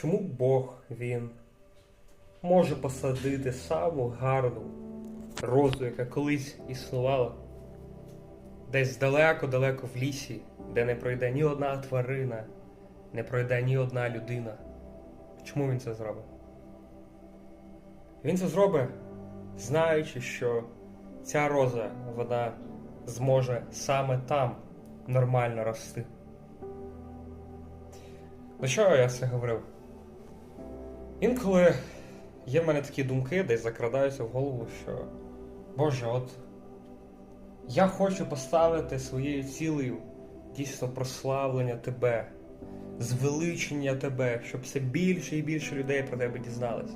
Чому Бог він може посадити саму гарну розу, яка колись існувала десь далеко-далеко в лісі, де не пройде ні одна тварина, не пройде ні одна людина. Чому він це зробить? Він це зробить, знаючи, що ця роза вона зможе саме там нормально рости. До чого я це говорив? Інколи є в мене такі думки, десь закрадаються в голову, що Боже, от я хочу поставити своєю цілею дійсно прославлення Тебе, звеличення Тебе, щоб все більше і більше людей про тебе дізнались.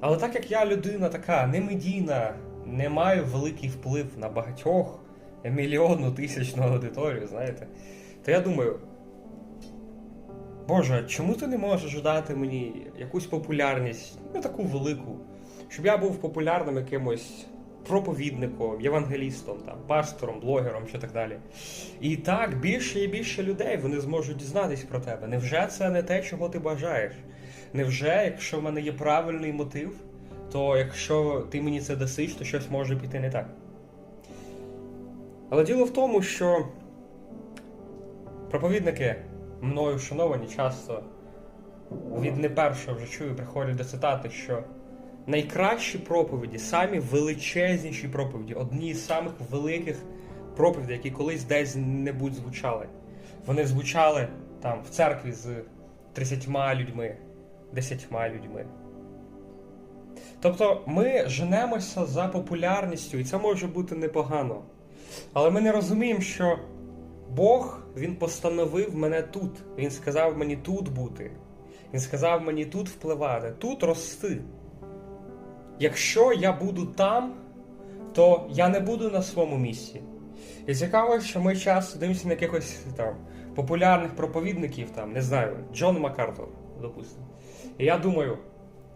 Але так як я людина така немедійна, не маю великий вплив на багатьох мільйонну тисячну аудиторію, знаєте, то я думаю. Боже, чому ти не можеш дати мені якусь популярність, не таку велику, щоб я був популярним якимось проповідником, євангелістом, там, пастором, блогером чи так далі. І так більше і більше людей вони зможуть дізнатись про тебе. Невже це не те, чого ти бажаєш? Невже, якщо в мене є правильний мотив, то якщо ти мені це дасиш, то щось може піти не так. Але діло в тому, що проповідники мною шановані часто від не першого вже чую, приходять до цитати, що найкращі проповіді, самі величезніші проповіді, одні з самих великих проповідей, які колись десь небудь звучали. Вони звучали там в церкві з 30 людьми, 10 людьми. Тобто ми женемося за популярністю, і це може бути непогано. Але ми не розуміємо, що Бог він постановив мене тут. Він сказав мені тут бути. Він сказав мені тут впливати, тут рости. Якщо я буду там, то я не буду на своєму місці. І цікаво, що ми часто дивимося на якихось там популярних проповідників, там, не знаю, Джон Макартор, допустимо. І я думаю,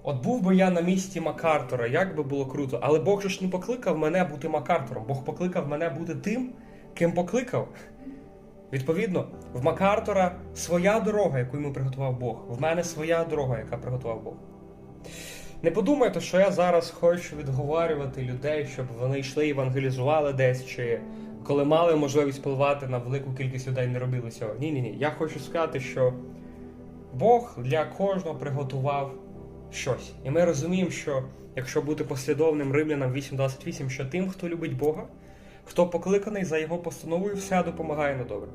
от був би я на місці Макартора, як би було круто, але Бог ж не покликав мене бути Макартором, Бог покликав мене бути тим, ким покликав. Відповідно, в Макартора своя дорога, яку йому приготував Бог. В мене своя дорога, яка приготував Бог. Не подумайте, що я зараз хочу відговарювати людей, щоб вони йшли евангелізували десь, чи коли мали можливість впливати на велику кількість людей, не робили цього. Ні, ні, ні. Я хочу сказати, що Бог для кожного приготував щось. І ми розуміємо, що якщо бути послідовним римлянам 8.28, що тим, хто любить Бога, хто покликаний за його постановою, все допомагає на добре.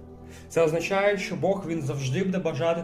Це означає, що Бог він завжди буде бажати